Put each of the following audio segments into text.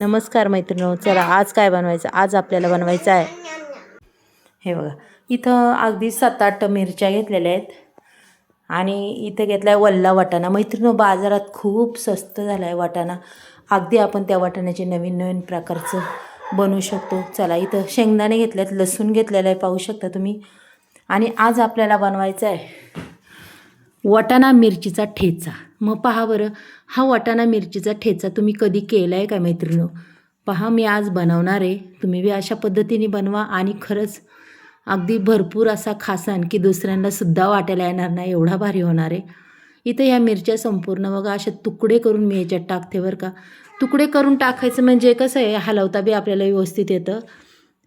नमस्कार मैत्रिणी चला आज काय बनवायचं? आज आपल्याला बनवायचं आहे. हे बघा इथं अगदी सात आठ मिरच्या घेतलेल्या आहेत. आणि इथं घेतला आहे वल्ला वाटाणा. मैत्रिणी बाजारात खूप स्वस्त झाला आहे वाटाणा. अगदी आपण त्या वाटाण्याचे नवीन नवीन प्रकारचं बनवू शकतो. चला इथं शेंगदाणे घेतले आहेत लसूण घेतलेलं आहे पाहू शकता तुम्ही. आणि आज आपल्याला बनवायचं आहे. वाटाणा मिरचीचा ठेचा. मग पहा बरं हा वाटाणा मिरचीचा ठेचा तुम्ही कधी केला आहे का मैत्रिणो? पहा मी आज बनवणार आहे. तुम्ही बी अशा पद्धतीने बनवा आणि खरंच अगदी भरपूर असा खासान की दुसऱ्यांनासुद्धा वाटायला येणार नाही एवढा भारी होणार आहे. इथं या मिरच्या संपूर्ण बघा अशा तुकडे करून मी याच्यात टाकते बरं का. तुकडे करून टाकायचं म्हणजे कसं आहे हलवता बी आपल्याला व्यवस्थित येतं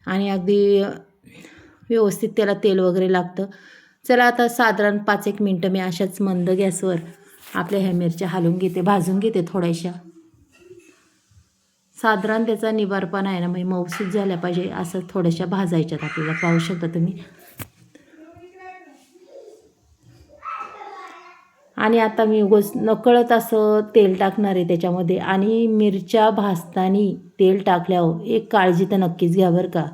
आणि अगदी व्यवस्थित त्याला तेल वगैरे लागतं. चला आता साधारण पाच एक मिनटं मी अशाच मंद गॅसवर आपल्या ह्या मिरच्या हालून घेते भाजून घेते थोड्याशा. साधारण त्याचा निबारपणा आहे ना म्हणजे मऊसूत झाल्या पाहिजे असं थोड्याशा भाजायच्यात आपल्याला. पाहू शकता तुम्ही. आणि आता मी उगस नकळत असं तेल टाकणार आहे त्याच्यामध्ये. आणि मिरच्या भाजताना तेल टाकल्यावर एक काळजी तर नक्कीच घ्या बरं का.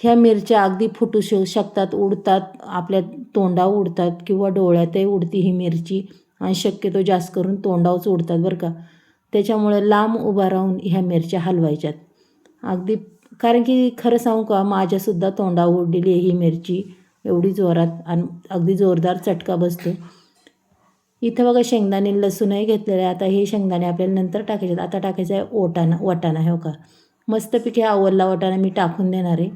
ह्या मिरच्या अगदी फुटू शक शकतात उडतात आपल्या तोंडा उडतात किंवा डोळ्यातही उडती ही मिरची. आणि शक्यतो जास्त करून तोंडावच उडतात बरं का. त्याच्यामुळे लांब उभा राहून ह्या मिरच्या हलवायच्यात. अगदी कारण की खरं सांगू का माझ्यासुद्धा तोंडा उडलेली आहे ही मिरची. एवढी जोरात आणि अगदी जोरदार चटका बसतो. इथं बघा शेंगदाणे लसूणही घेतलेलं आहे. आता हे शेंगदाणे आपल्याला नंतर टाकायचे आता टाकायचं आहे ओटाणा वाटाणा हो का. मस्तपैकी आवडला वाटाणा मी टाकून देणार आहे.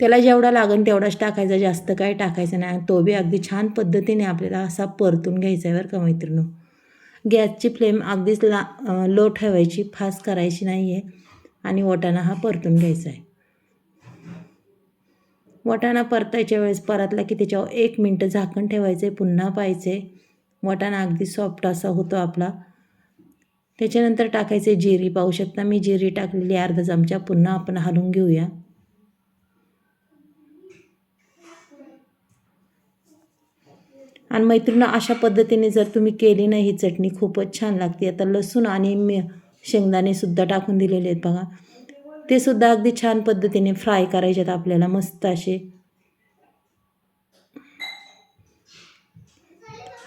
त्याला जेवढा लागेल तेवढाच टाकायचा जास्त काय टाकायचं नाही. तो बी अगदी छान पद्धतीने आपल्याला असा परतून घ्यायचा आहे बरं का मैत्रिणू. गॅसची फ्लेम अगदीच ला लो ठेवायची फास्ट करायची नाही आहे आणि वाटाणा हा परतून घ्यायचा आहे वाटाणा परतायच्या वेळेस परतला की त्याच्यावर एक मिनटं झाकण ठेवायचं आहे पुन्हा पाहायचे वाटाणा अगदी सॉफ्ट असा होतो आपला. त्याच्यानंतर टाकायचे जिरी. पाहू शकता मी जिरी टाकलेली अर्धा चमचा. पुन्हा आपण हलवून घेऊया. आणि मैत्रिणं अशा पद्धतीने जर तुम्ही केली नाही ही चटणी खूपच छान लागते. आता लसूण आणि मी शेंगदाणेसुद्धा टाकून दिलेले आहेत बघा. ते सुद्धा अगदी छान पद्धतीने फ्राय करायचे आहेत आपल्याला मस्त असे.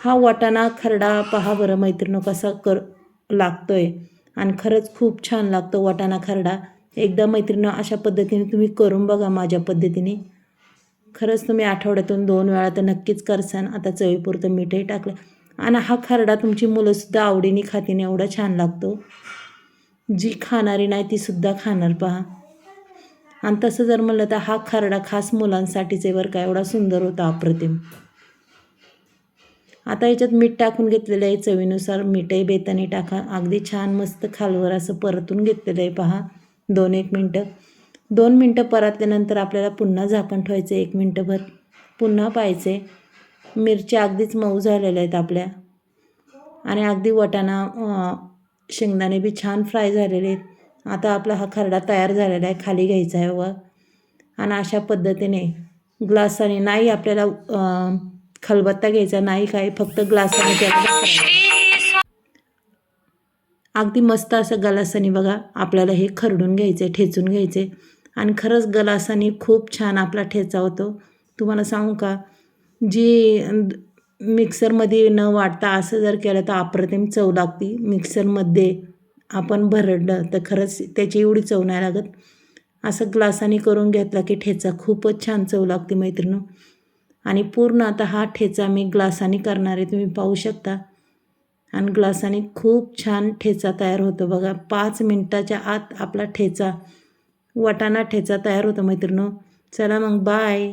हा वाटाणा खरडा पहा बरं मैत्रिणं कसा कर लागतोय. आणि खरंच खूप छान लागतो वाटाणा खरडा. एकदा मैत्रिणी अशा पद्धतीने तुम्ही करून बघा माझ्या पद्धतीने. खरंच तुम्ही आठवड्यातून दोन वेळा तर नक्कीच करसान. आता चवीपुरतं मीठही टाकलं. आणि हा खरडा तुमची मुलंसुद्धा आवडीने खातीन एवढा छान लागतो. जी खाणारी नाही तीसुद्धा खाणार पहा. आणि तसं जर म्हणलं तर हा खरडा खास मुलांसाठीच आहे बरं का एवढा सुंदर होता अप्रतिम. आता याच्यात मीठ टाकून घेतलेलं आहे चवीनुसार मीठही बेताने टाका. अगदी छान मस्त खालवर असं परतून घेतलेलं आहे पहा. दोन एक मिनटं. दोन मिनटं परतल्यानंतर आपल्याला पुन्हा झाकण ठेवायचं एक मिनटंभर पुन्हा पाहायचे मिरच्या अगदीच मऊ झालेल्या आहेत आपल्या. आणि अगदी वटाणा शेंगदाणे बी छान फ्राय झालेले आहेत. आता आपला हा खरडा तयार झालेला आहे खाली घ्यायचा आहे व आणि अशा पद्धतीने ग्लासाने नाही आपल्याला खलबत्ता घ्यायचा नाही काय फक्त ग्लासाने त्याला अगदी मस्त असं गलासाने बघा आपल्याला हे खरडून घ्यायचे ठेचून घ्यायचे आणि खरंच गलासाने खूप छान आपला ठेचा होतो. तुम्हाला सांगू का? जी मिक्सरमध्ये न वाटता असं जर केलं तर अप्रतिम चव लागते. मिक्सरमध्ये आपण भरडलं तर खरंच त्याची एवढी चव नाही लागत. असं ग्लासाने करून घेतला की ठेचा खूपच छान चव लागते मैत्रिणी. आणि पूर्ण आता हा ठेचा मी ग्लासाने करणार आहे. तुम्ही पाहू शकता. आणि ग्लासाने खूप छान ठेचा तयार होतो बघा. पाच मिनटाच्या आत आपला ठेचा वाटाणा ठेचा तयार होतो मैत्रिणो चला मग बाय